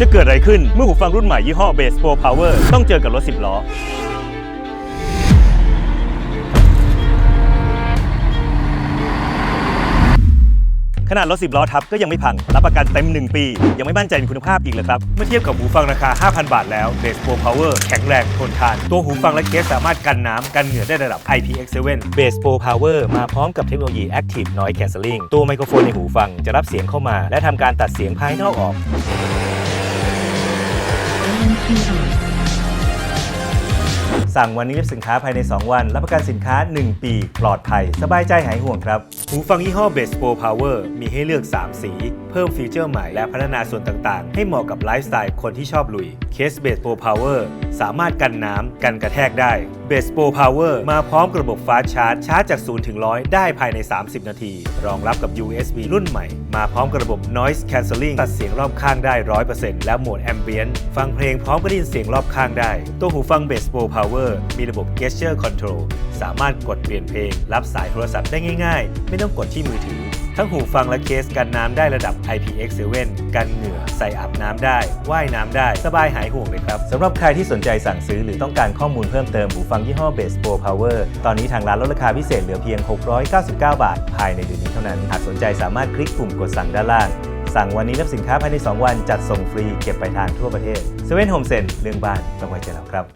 จะเกิดอะไรขึ้นเมื่อหูฟังรุ่นใหม่ยี่ห้อ Base Pro Power ต้องเจอกับรถ 10 ล้อ ขนาดรถ 10 ล้อทับก็ยังไม่พัง รับประกันเต็ม 1 ปี ยังไม่มั่นใจในคุณภาพอีกเลยครับ เมื่อเทียบกับหูฟังราคา 5,000 บาทแล้ว Base Pro Power แข็งแรงทนทาน ตัวหูฟังและเคสสามารถกันน้ำกันเหงื่อได้ระดับ IPX7 Base Pro Power มาพร้อมกับเทคโนโลยี Active Noise Cancelling ตัวไมโครโฟนในหูฟังจะรับเสียงเข้ามา และทำการตัดเสียงภายนอกออก สั่งวันนี้รับสินค้าภายใน 2 วัน รับประกันสินค้า 1 ปี ปลอดภัย สบายใจหายห่วงครับ หูฟังยี่ห้อ b e s t Pro Power มีให้เลือก 3 สี เพิ่มฟีเจอร์ใหม่และพัฒนาส่วนต่างๆ ให้เหมาะกับไลฟ์สไตล์คนที่ชอบลุย เคส b e s t Pro Power สามารถกันน้ำกันกระแทกได้ Base Pro Power มาพร้อมระบบฟ้าชาร์จ ชาร์จจาก 0 ถึง 100 ได้ภายใน 30 นาที รองรับกับ USB รุ่นใหม่ มาพร้อมกับระบบ Noise Cancelling ตัดเสียงรอบข้างได้ 100%และโหมด Ambient ฟังเพลงพร้อมกับได้ยินเสียงรอบข้างได้ ตัวหูฟัง Base Pro Power มีระบบ Gesture Control สามารถกดเปลี่ยนเพลง รับสายโทรศัพท์ได้ง่ายๆ ไม่ต้องกดที่มือถือ ทั้งหูฟังและเคสกันน้ำได้ระดับ IPX7 กันเหงื่อใส่อาบน้ำได้ ว่ายน้ำได้ สบายหายห่วงเลยครับสำหรับใครที่สนใจสั่งซื้อหรือต้องการข้อมูลเพิ่มเติมหูฟังยี่ห้อ Base Pro Power ตอนนี้ทางร้านลดราคาพิเศษเหลือเพียง 699 บาท ภายในเดือนนี้เท่านั้น หากสนใจสามารถคลิกปุ่มกดสั่งด้านล่าง สั่งวันนี้รับสินค้าภายใน 2 วันจัดส่งฟรีเก็บไปลายทางทั่วประเทศเซเว่นโฮมเซ็นเรื่องบ้านต้องไว้ใจเราครับ